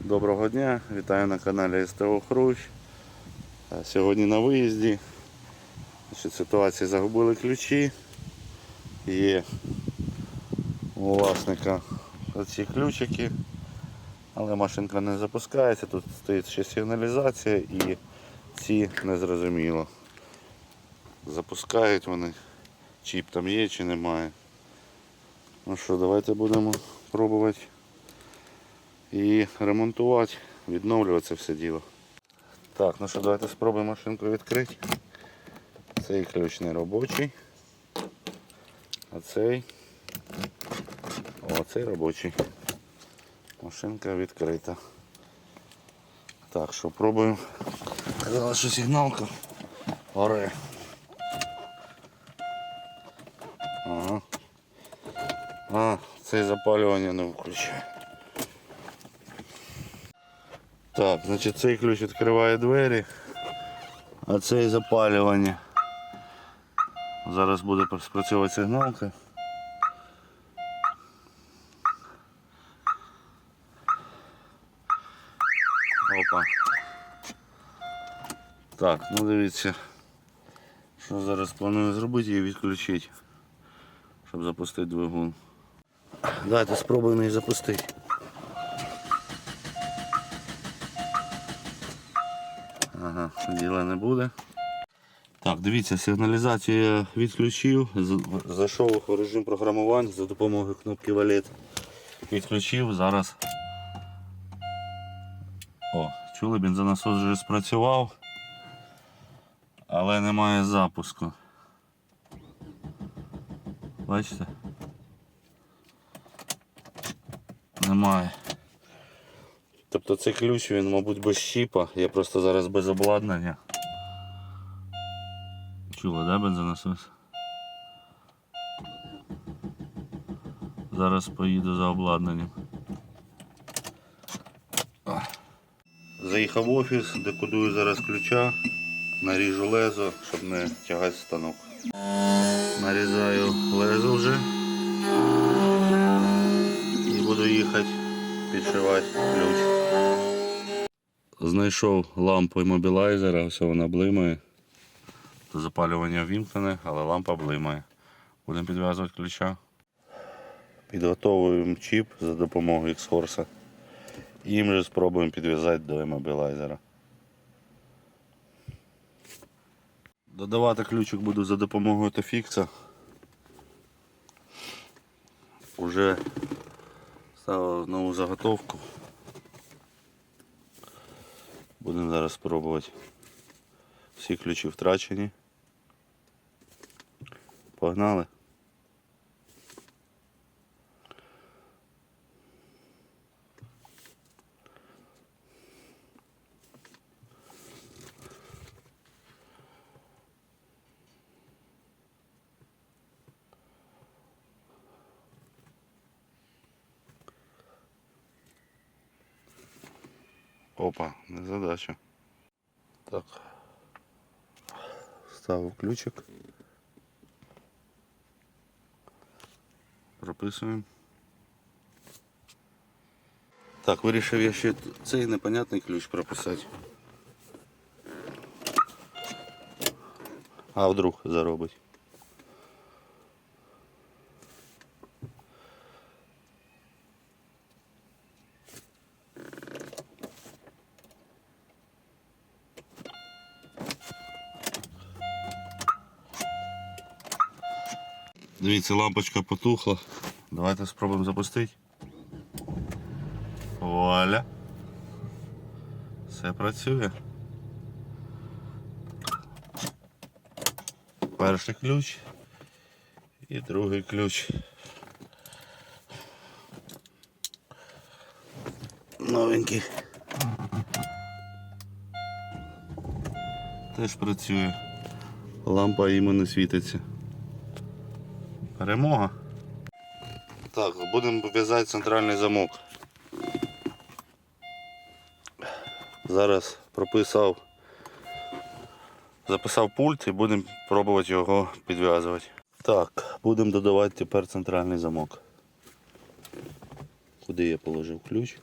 Доброго дня, вітаю на каналі СТО Хрущ. Е, Сьогодні на виїзді. Значить, ситуація загубили ключі. Є у власника ці ключики, але машинка не запускається. Тут стоїть ще сигналізація і ці незрозуміло. Запускають вони, чіп там є чи немає. Ну що, давайте будемо пробувати і ремонтувати, відновлювати це все діло. Так, ну що, давайте спробуємо машинку відкрити. Цей ключ не робочий. А цей. О, цей робочий. Машинка відкрита. Так, що пробуємо. Казала, що сигналка. Оре. Ага. А, цей запалювання не включає. Так, значить цей ключ відкриває двері, а цей запалювання. Зараз буде спрацьовувати сигналка. Опа. Так, ну дивіться, що зараз планую зробити і відключити, щоб запустити двигун. Давайте спробуємо її запустити. Ага, діла не буде. Так, дивіться, сигналізацію я відключив, зайшов у режим програмування за допомогою кнопки валет. Відключив, зараз. О, чули, бензонасос вже спрацював, але немає запуску. Бачите? Немає. Тобто цей ключ він, мабуть, без щіпа, я просто зараз без обладнання. Чула, да, бензонасос? Зараз поїду за обладнанням. Заїхав в офіс, декодую зараз ключа, наріжу лезо, щоб не тягати станок. Нарізаю лезо вже і буду їхати підшивати ключ. Знайшов лампу іммобілайзера, ось вона блимає. Запалювання вімкнене, але лампа блимає. Будемо підв'язувати ключа. Підготовуємо чіп за допомогою X-Horse. І же спробуємо підв'язати до іммобілайзера. Додавати ключик буду за допомогою Тофікса. Уже ставив нову заготовку. Будемо зараз спробувати. Всі ключі втрачені. Погнали. Опа, не задача. Так. Ставив ключик. Прописуємо. Так, вирішив я цей непонятний ключ прописати. А вдруг заробить. Дивіться, лампочка потухла. Давайте спробуємо запустити. Вуаля. Все працює. Перший ключ і другий ключ. Новенький. Теж працює. Лампа йому не світиться. Перемога. Так, будемо в'язати центральний замок. Зараз прописав, записав пульт і будемо пробувати його підв'язувати. Так, будемо додавати тепер центральний замок. Куди я положив ключ?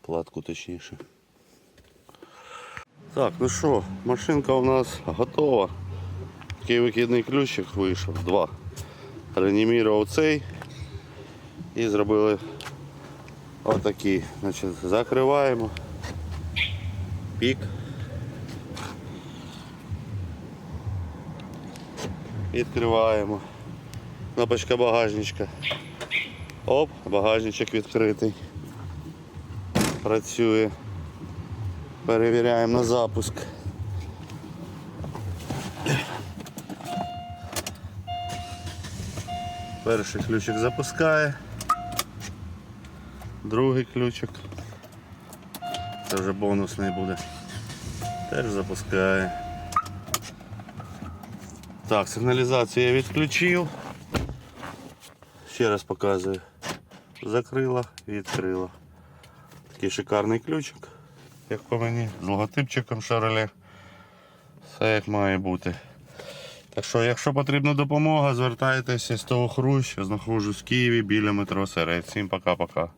Платку точніше. Так, ну що, машинка у нас готова. Такий викидний ключик вийшов, два. Реанімірував цей і зробили отакий. Значить, закриваємо. Пік. Відкриваємо. Кнопочка багажничка. Оп, багажничок відкритий. Працює. Перевіряємо на запуск. Перший ключик запускає. Другий ключик. Це вже бонусний буде. Теж запускає. Так, сигналізацію я відключив. Ще раз показую. Закрила, відкрила. Такий шикарний ключик, як по мені, з логотипчиком Chevrolet. Все як має бути. Так що, якщо потрібна допомога, звертайтеся з того хрущ. Я знаходжусь в Києві біля метро Серед. Всім пока-пока.